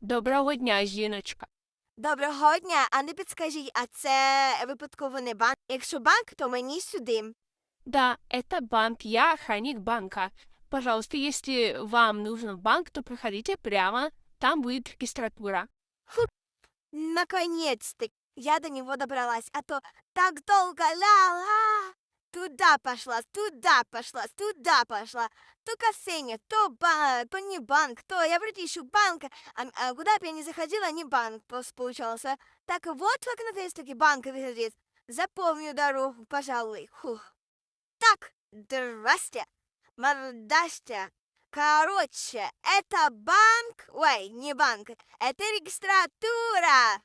Доброго дня, жіночка. Доброго дня, а не підскажіть, а це випадково не банк? Якщо банк, то мені сюди. Да, это банк, я охранник банка. Пожалуйста, если вам нужен в банк, то проходите прямо, там будет регистратура. Наконец-то я до него добралась, а то так долго ла-ла. Туда пошла, туда пошла, туда пошла. То кофейня, то банк, то не банк, то я вроде ищу банк, а, а куда бы я ни заходила, не банк получался. Так вот как на фейсбуке банк выглядит. Запомню дорогу, пожалуй. Фух. Так, здрасте, мордасте. Короче, это банк, ой, не банк, это регистратура.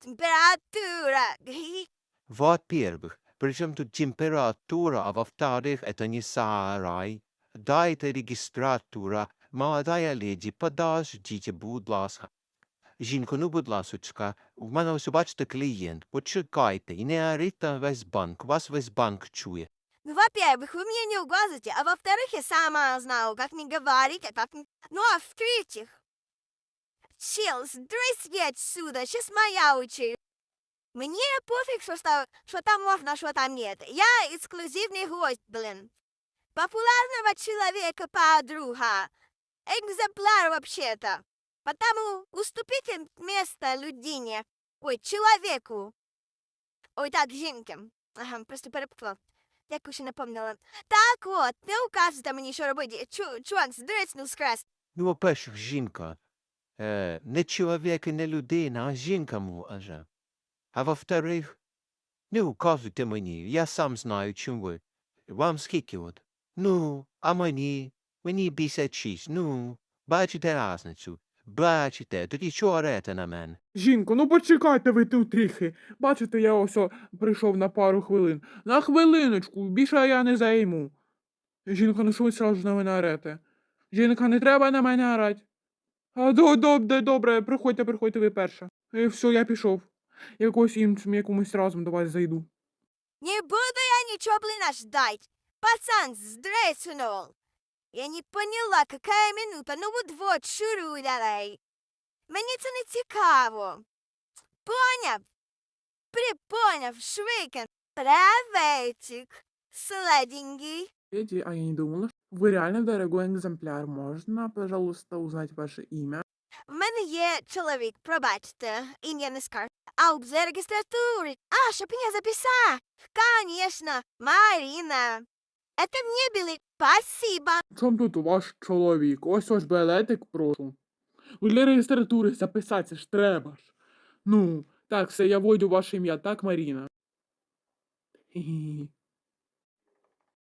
Температура. Во-первых, причем тут температура, а во-вторых, это не сарай. Дайте регистратура. Молодая леді, подождіть, будь ласка. Жінко, ну, будь ласочка, в мене ось, бачите, клієнт. Почекайте, і не оріть на весь банк, вас весь банк чує. Ну, во-первых, вы мне не угрожаете, а во-вторых, я сама знаю, как не говорить, а как не... Ну, а в-третьих, чел, сдрысь отсюда, сейчас моя очередь. Мне пофиг, что, ста- что там можно, а что там нет. Я эксклюзивный гость, блин. Популярного человека подруга. Экземпляр вообще-то. Потому уступите место людине. Ой, человеку. Ой, так, жінки. Ага, просто перепутала. Як ще напомнила. Так от, не указуйте мені, що робити. Чу, чувак, здрицнув скрас. Ну, по-перше, жінка. Е, не чоловік і не людина, а жінка може. А во-вторых, не указуйте мені, я сам знаю, чим ви. Вам скільки от? Ну, а мені? Мені 56, ну, бачите різницю? Бачите, тоді чого орете на мене? Жінко, ну почекайте ви тут трохи. Бачите, я ось прийшов на пару хвилин. На хвилиночку, більше я не займу. Жінка, ну що ви сразу на мене орете? Жінка, не треба на мене орати. А до, добре, добре, приходьте, приходьте ви перша. І все, я пішов. Якось іншим якомусь разом до вас зайду. Не буду я нічого, блин, ждать. Пацан здрицнув. Я не поняла, какая минута. Ну вот вот, шуруй давай. Мені це не цікаво. Поняв? Припоняв, швикен. Приветик. Сладенький. Эти, а я не думала. Вы реально дорогой экземпляр. Можно, пожалуйста, узнать ваше имя? В мене є чоловік, пробачте, ім'я не скажу. А за регистратури. А, щоб мене записати. Конечно, Марина. Это мне билет. Спасибо. Чом тут ваш чоловік? Ось ось білетик, прошу. Для реєстратури записатися ж треба ж. Ну, так, все, я вводю ваше ім'я, так, Маріна?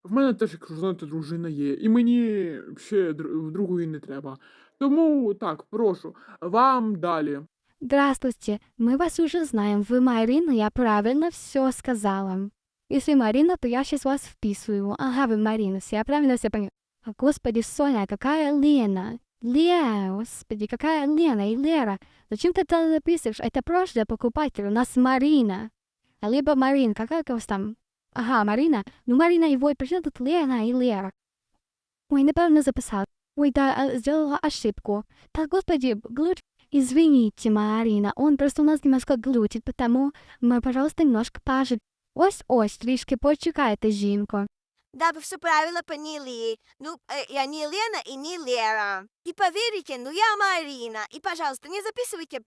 В мене теж, як знаєте, дружина є, і мені ще другої не треба. Тому так, прошу, вам далі. Здравствуйте, мы вас уже знаем. Вы Марина, я правильно все сказала. Если Марина, то я сейчас вас вписываю. Ага, вы Марина, все, я правильно все поняла. А, Господи, Соня, какая Лена? Лера, господи, какая Лена и Лера. Зачем ты это записываешь? Это прошлое покупатель, у нас Марина. А либо Марин, какая у вас там? Ага, Марина. Ну, Марина и Вой, причем тут Лена и Лера? Ой, неправильно записал. Ой, да, а, сделала ошибку. Так, господи, глуч. Извините, Марина, он просто у нас немножко глючит, потому мы, пожалуйста, немножко пожить. Ось-ось, трішки почекайте, жінко. Да, вы все правильно поняли. Ну, э, я не Лена и не Лера. И поверите, ну я Марина. И, пожалуйста, не записывайте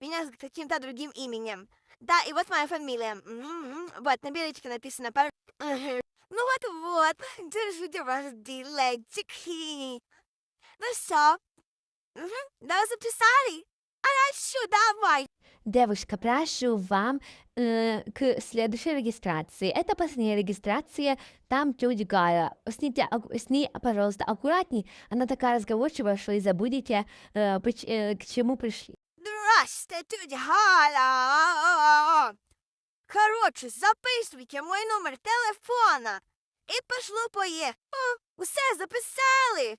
меня с каким-то другим именем. Да, и вот моя фамилия. Вот, на билетике написано. Ну вот-вот, держите ваш билетик. Ну все. Да, записали? А еще давай. Девушка, прошу вам э, к следующей регистрации. Это последняя регистрация, там тетя Гая. Сните, ак- с ней, пожалуйста, аккуратней. Она такая разговорчивая, что и забудете, э, поч- э, к чему пришли. Здрасте, тетя Галя. Короче, записуйте мой номер телефона. І пошло поє. О, усе записали.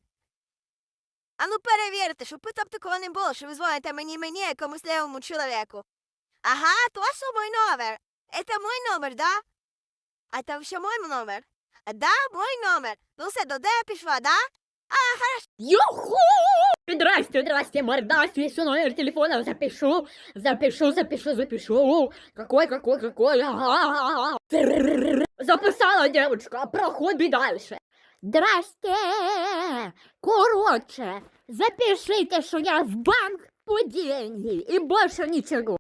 А ну перевірте, щоб потім такого не було, що ви дзвоните мені мені якомусь левому чоловіку. Ага, точно мой номер. Это мой номер, да? А это вообще мой номер? А, Да, мой номер. Ну все, до де пішла, да? Юху! Здрасте, здрасте, мордасти, с номер телефона запишу, запишу, запишу, запишу. Какой, какой, какой. Записала девочка, проходи дальше. Здрасте! Короче, запишите, что я в банк по деньги и больше ничего.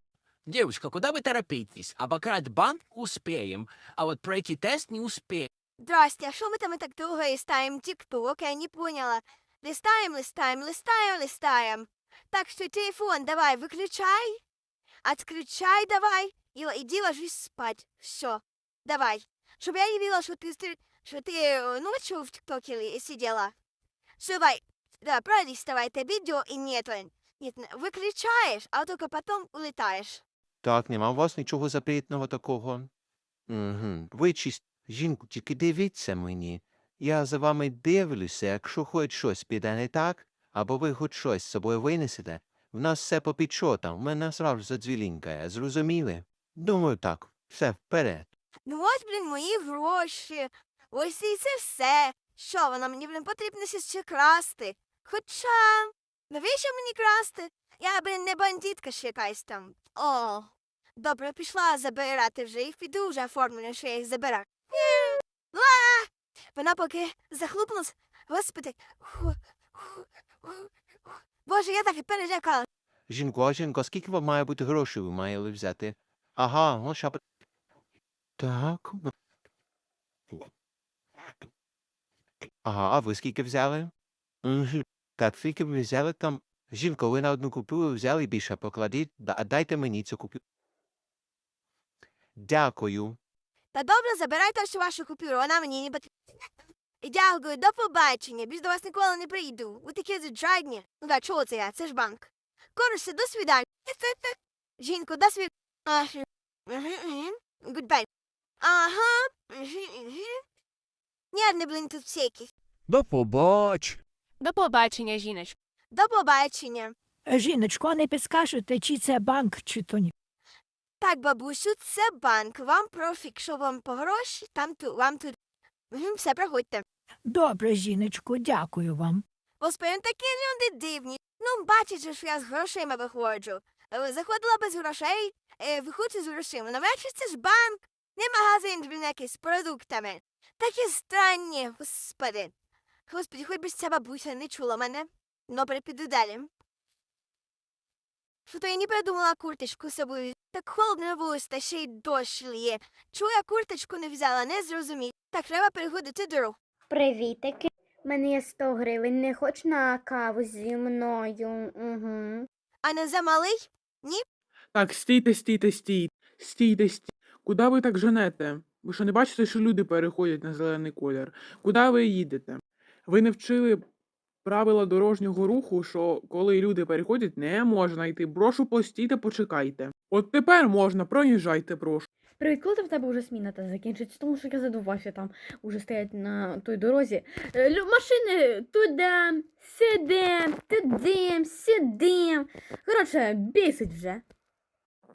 Девушка, куда вы торопитесь? Обокрасть банк успеем, а вот пройти тест не успеем. Здрасте, а що ми там так довго листаємо тік-ток? Я не поняла. Листаем, листаем, листаем, листаем. Так что телефон давай выключай, отключай давай и л- иди ложись спать. Все, давай. Чтобы я не видела, что ты, стр- что ты э, ночью в ТикТоке ли- сидела. Всё, давай, да, пролистывай это видео и нет, Лен. Нет, н- выключаешь, а только потом улетаешь. Так, нема у вас нічого запретного такого. Угу. Ви чист... Жінку, тільки дивіться мені. Я за вами дивлюся, якщо хоч щось піде не так, або ви хоч щось з собою винесете, в нас все по підчотам, в мене сразу задзвілінкає, зрозуміли? Думаю, так, все вперед. Ну ось, блін, мої гроші. Ось і це все. Що воно мені, блін, потрібно ще красти. Хоча, навіщо мені красти? Я, блін, не бандитка ще якась там. О, добре, пішла забирати вже їх, піду вже оформлю, що я їх забираю. Вона поки захлупнулась. Господи. Боже, я так і перелякала. Жінко, жінко, скільки вам має бути грошей ви маєте взяти? Ага, ну ща... по- Так. Ага, а ви скільки взяли? Мгм. Так, скільки ви взяли там? Жінко, ви на одну купюру взяли більше покладіть, да- а дайте мені цю купюру. Дякую. Та добре, забирайте всю вашу купюру, вона мені не потрібна. І дякую, до побачення. Більш до вас ніколи не прийду. Ви такі заджадні. Ну да, чого це я? Це ж банк. Коротше, до свидання. Жінку, до свидання. Гудбай. Ага. Мгм, мгм. Нервні, блин, тут всякі. До побач. До побачення, жіночко. До побачення. Жіночко, а не підскажете, чи це банк, чи то ні? Так, бабусю, це банк. Вам профік, що вам по гроші, там ту, вам тут. Мгм, Все, проходьте. Добре, жіночко, дякую вам. Господи, ну такі люди дивні. Ну, бачите, що я з грошима виходжу. Е, Заходила без грошей, е, виходжу з грошима. Навечір це ж банк, не магазин якийсь з продуктами. Такі странні, господи. Господи, хоч би ця бабуся не чула мене. Добре, піду далі. Що то я не придумала курточку з собою. Так холодно на вулиці, та ще й дощ лє. Чого я курточку не взяла, не зрозумів. Так треба переходити дорогу. Привітики. Мене є 100 гривень. Не хоч на каву зі мною. Угу. А не замалий? Так, стійте, стійте, стійте. Стійте, стійте. Куди ви так женете? Ви що не бачите, що люди переходять на зелений колір? Куди ви їдете? Ви не вчили правила дорожнього руху, що коли люди переходять, не можна йти. Прошу, постійте, почекайте. От тепер можна, проїжджайте, прошу. Привіт, коли в тебе вже сміна та закінчиться, тому що я задувався там уже стоять на той дорозі. Е, лю- Машини туди, сюди, туди, сюди. Коротше, бісить вже.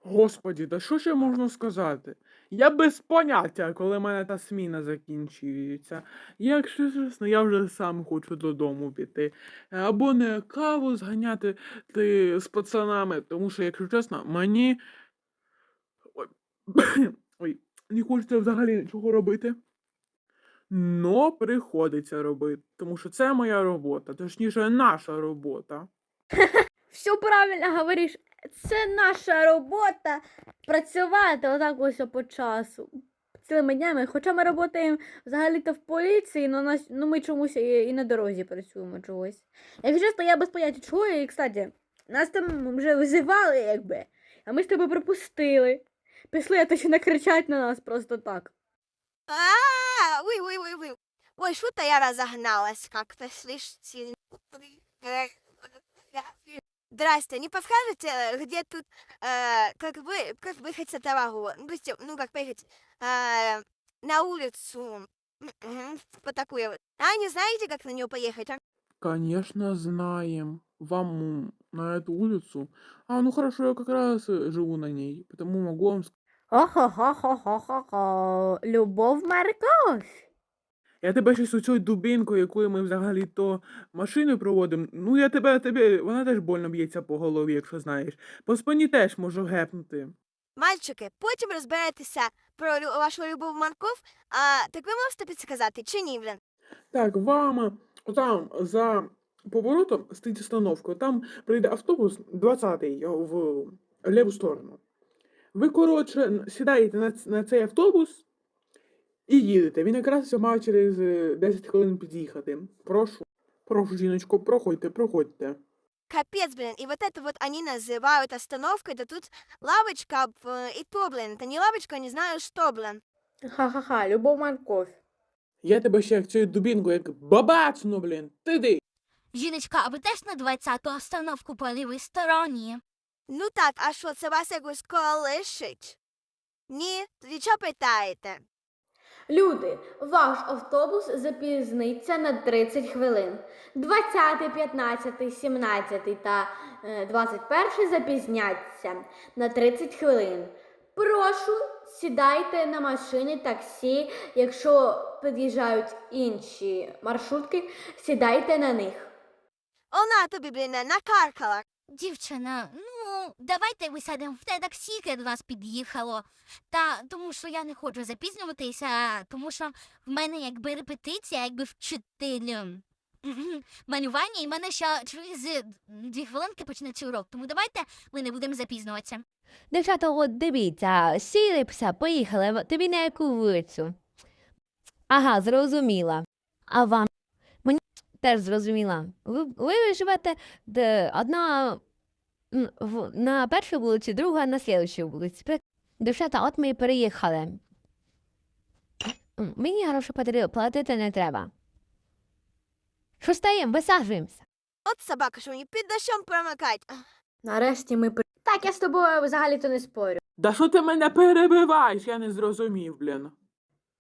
Господі, та що ще можна сказати? Я без поняття, коли мене та сміна закінчується. Якщо чесно, я вже сам хочу додому піти. Або не каву зганяти ти з пацанами, тому що, якщо чесно, мені. Ой, Ой, не хочеться взагалі нічого робити. Но приходиться робити, тому що це моя робота, точніше, наша робота. Все правильно говориш. Це наша робота працювати отак ось по часу. Цілими днями. Хоча ми працюємо взагалі-то в поліції, но нас, ну ми чомусь і, і на дорозі працюємо чогось. Якщо чесно, я без поняття чого, і, кстати, нас там вже визивали, якби, а ми з тебе пропустили. Пішли, а то ще накричать на нас просто так. Ой, ой, ой, ой. Ой, что-то я разогналась как-то слишком. Здрасте, не подскажете, э, где тут, э, как вы, как выехать с дорогу? Ну, то есть, ну, как поехать э, на улицу, по такой вот. А, не знаете, как на нее поехать? а? Конечно, знаем. Вам на эту улицу. А, ну хорошо, я как раз э, живу на ней, потому могу вам сказать. Хо-хо-хо-хо-хо-хо-хо. Любов морковь. Я тебе щось у цю дубінку, якою ми взагалі то машиною проводимо. Ну, я тебе, тебе, вона теж больно б'ється по голові, якщо знаєш. По спині теж можу гепнути. Мальчики, потім розберетеся про вашу любов Марков, а так ви можете підсказати чи ні, блін? Так, вам там за поворотом стоїть остановка, там прийде автобус 20-й в ліву сторону. Ви, коротше, сідаєте на, на цей автобус і їдете. Він якраз має через е, 10 хвилин під'їхати. Прошу. Прошу, жіночко, проходьте, проходьте. Капец, блин, и вот это вот они называют остановкой, да тут лавочка в- и то, блин, это не лавочка, не знаю что, блин. Ха-ха-ха, Любов Марков. Я тебе ще як цю дубінку, як бабацну, блін. Ти ди. Жіночка, а ви теж на 20-ту остановку по лівій стороні? Ну так, а що, це вас якось колишить? Ні? Тоді чого питаєте? Люди, ваш автобус запізниться на 30 хвилин. 20, 15, 17 та е, 21 запізняться на 30 хвилин. Прошу, сідайте на машини таксі. Якщо під'їжджають інші маршрутки, сідайте на них. Вона тобі, блін, накаркала. Дівчина, ну, давайте висадимо в те таксі, яке до нас під'їхало. Та тому що я не хочу запізнюватися, тому що в мене якби репетиція, якби вчителем. Мгм. Малювання, і в мене ще через дві хвилинки почнеться урок. Тому давайте ми не будемо запізнюватися. Дівчата, от дивіться, сіли пса, поїхали, тобі на яку вулицю. Ага, зрозуміла. А вам? Теж зрозуміла. Ви, ви живете де одна в, на першій вулиці, друга на слідчій вулиці. Дівчата, от ми і переїхали. Мені гроші подарили, платити не треба. Що стаємо? Висаджуємося. От собака, що мені під дощом промикать. Нарешті ми при... Так, я з тобою взагалі-то не спорю. Да що ти мене перебиваєш? Я не зрозумів, блін.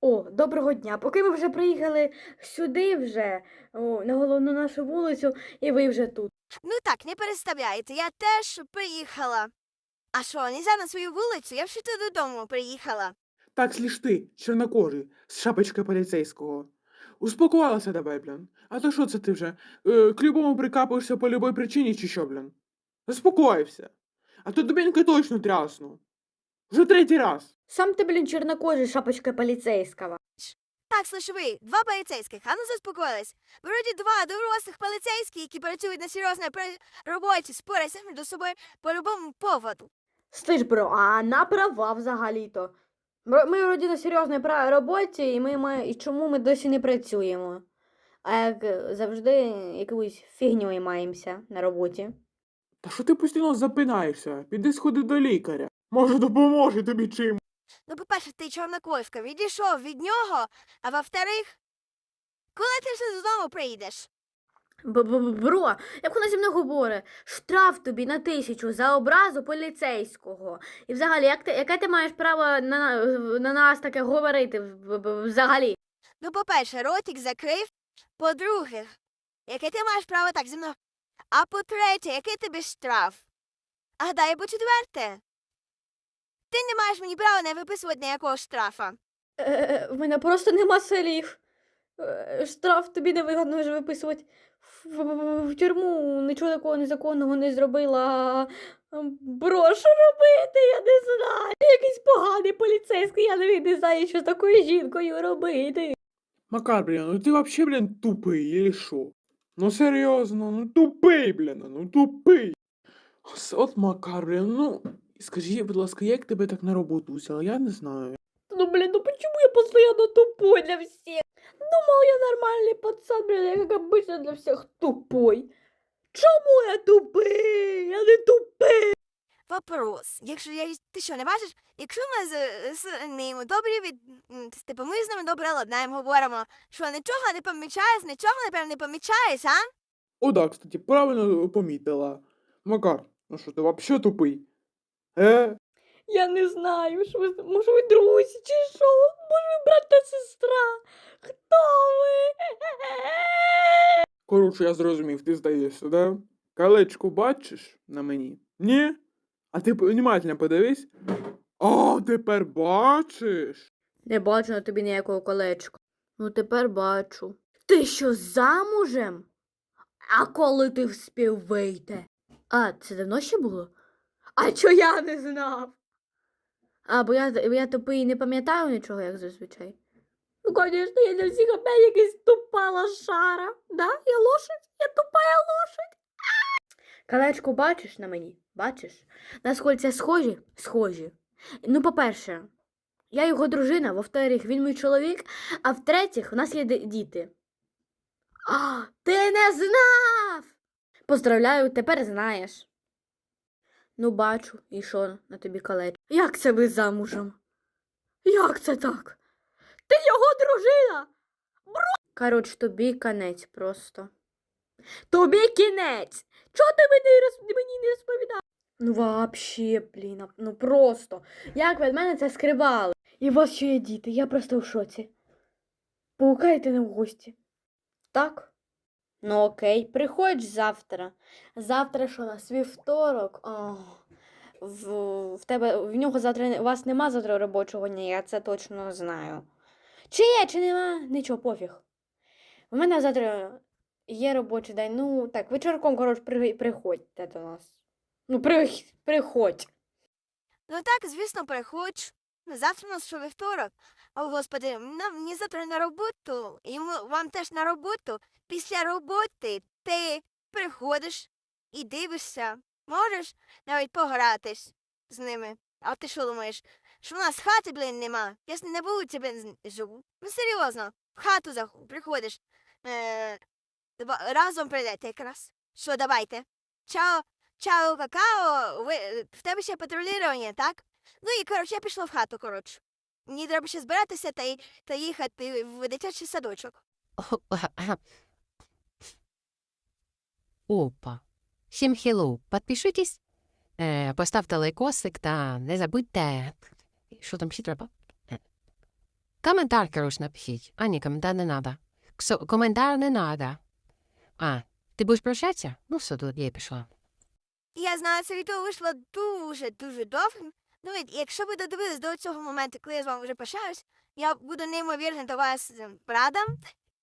О, доброго дня. Поки ми вже приїхали сюди вже, о, на головну нашу вулицю, і ви вже тут. Ну так, не переставляйте, я теж приїхала. А що, нельзя на свою вулицю? Я вже тут додому приїхала. Так, сліж ти, чорнокожий, з шапочкою поліцейського. Успокоїлася давай, блін. А то що це ти вже? Е, к любому прикапуєшся по любой причині чи що, блін? Заспокоївся. А то дубінка точно трясну. Вже третій раз. Сам ти, блін, чорнокожий, шапочка поліцейського. Так, слышь ви, два поліцейських, а ну заспокоїлись. Вроді два дорослих поліцейських, які працюють на серйозній пра- роботі, споряться між собою по любому поводу. Слиш, бро, а на права взагалі-то. Бро, Ми вроді на серйозній пра- роботі, і ми, ми і чому ми досі не працюємо? А як е, завжди якоюсь фігньою маємося на роботі. Та що ти постійно запинаєшся? Піди сходи до лікаря. Може, допоможе тобі чим. Ну, по-перше, ти чорнокожка, відійшов від нього, а во-вторых, коли ти вже додому приїдеш? Бро, як вона зі мною говорить, штраф тобі на тисячу за образу поліцейського. І взагалі, як ти, яке ти маєш право на, на, на нас таке говорити взагалі? Ну, по-перше, ротик закрив. По-друге, яке ти маєш право так зі мною? А по-третє, який тобі штраф? А гадаю, по-четверте, ти не маєш мені права не виписувати ніякого штрафа. Е, в мене просто нема слів. Е, Штраф тобі не вигодно вже виписувати. В, в- в тюрму нічого такого незаконного не зробила. Що робити? Я не знаю. Якийсь поганий поліцейський, я навіть не знаю, що з такою жінкою робити. Макар, блін, ну ти вообще, блін, тупий, или що? Ну серйозно, ну тупий, блін, ну тупий. От Макар, блін, ну. Скажи, будь ласка, як тебе так на роботу взяли? Я не знаю. Ну, блин, ну почему я постоянно тупой для всех? Думал, я нормальный пацан, блин, я как обычно для всех тупой. Чому я тупий? Я не тупий. Вопрос. Якщо я ти що не бачиш, якщо ми з, з ним добрі від типу, ми з ними добре ладнаємо, говоримо, що нічого не помічаєш, нічого напевно не помічаєш, а? О, да, кстати, правильно помітила. Макар, ну що ти вообще тупий? Е? Я не знаю, що ви, може ви друзі чи що? Може ви брат та сестра? Хто ви? Коротше, я зрозумів, ти здаєшся, да? Колечко бачиш на мені? Ні? А ти внимательно подивись. А, тепер бачиш. Не бачу на тобі ніякого колечка. Ну, тепер бачу. Ти що замужем? А коли ти вспів вийти? А, це давно ще було? А чо я не знав? А, бо я, бо я тупий не пам'ятаю нічого, як зазвичай. Ну, звісно, я для всіх опять якась тупа лошара. Да? Я лошадь, я тупая лошадь. Колечко бачиш на мені? Бачиш? Наскільки схожі? Схожі. Ну, по-перше, я його дружина, во-вторых, він мій чоловік, а в-третіх, у нас є діти. А, ти не знав! Поздравляю, тепер знаєш. Ну, бачу, і що на тобі колечко. Як це ви замужем? Як це так? Ти його дружина! Бро... Коротше, тобі конець просто. Тобі кінець! Чого ти мені, роз... мені не розповідав? Ну, вообще, блін, ну просто. Як ви від мене це скривали? І у вас ще є діти, я просто в шоці. Паукайте не в гості. Так? Ну окей, приходь завтра. Завтра що нас вівторок. О, в, в тебе в нього завтра у вас нема завтра робочого дня, я це точно знаю. Чи є, чи нема, нічого, пофіг. У мене завтра є робочий день. Ну так, вечірком, коротше, при, приходьте до нас. Ну, при, приходь. Ну так, звісно, приходь. Завтра у нас що вівторок. О, господи, нам мені завтра на роботу, і вам теж на роботу. Після роботи ти приходиш і дивишся. Можеш навіть погратись з ними. А ти що думаєш? Що в нас хати, блін, нема? Я ж не вулиці, блін, живу. Ну, серйозно, в хату приходиш. Е, разом прийдете якраз. Що, давайте. Чао, чао, какао. Ви, в тебе ще патрулювання, так? Ну і коротше, я пішла в хату, коротше. Мені треба ще збиратися та, та їхати в дитячий садочок. Опа. Всім хеллоу. Підпишитесь, е, поставте лайкосик та не забудьте. Що там ще треба? Е. Коментар, коротше, напишіть. А, ні, коментар не надо. Коментар не надо. А, ти будеш прощатися? Ну, все, тут я пішла. Я знаю, це відео вийшло дуже дуже довгим. Ну, якщо ви додивились до цього моменту, коли я з вами вже пишаюсь, я буду неймовірно до вас е, рада.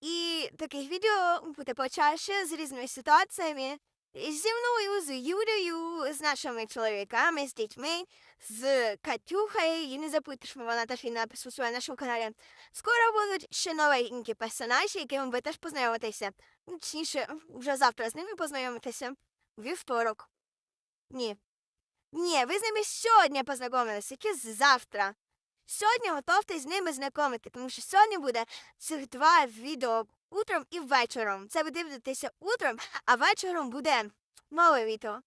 І таких відео буде почаще з різними ситуаціями. Зі мною, з Юлею, з нашими чоловіками, з дітьми, з Катюхою. І не що вона теж є напис у своєму нашому каналі. Скоро будуть ще новенькі персонажі, якими ви теж познайомитеся. Точніше, вже завтра з ними познайомитеся. Вівторок. Ні. Ні, ви з ними сьогодні познайомилися, яке завтра. Сьогодні готовтесь з ними знайомити, тому що сьогодні буде цих два відео утром і вечором. Це ви дивитеся утром, а вечором буде нове відео.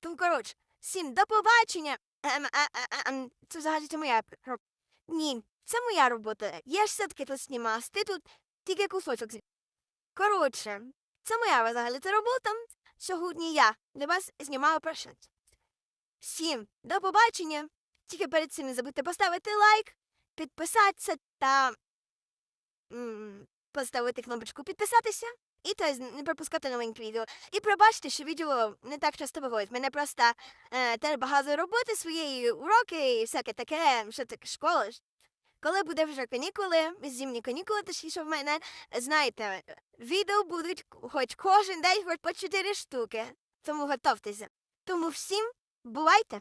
Тому, коротше, всім до побачення. Ем, е, е, ем, це взагалі це моя робота. Ні, це моя робота. Я ж все-таки тут знімалась, ти тут тільки кусочок. зні- Коротше, це моя взагалі це робота. Сьогодні я для вас знімаю прощать. Всім до побачення. Тільки перед цим не забудьте поставити лайк, підписатися та поставити кнопочку підписатися. І то не пропускати новенькі відео. І пробачте, що відео не так часто виходить. Мене просто е, теж багато роботи своєї, уроки і всяке таке, що таке школа. Коли буде вже канікули, зимні канікули, точніше в мене, знаєте, відео будуть хоч кожен день, хоч по 4 штуки. Тому готовтеся. Тому всім бувайте!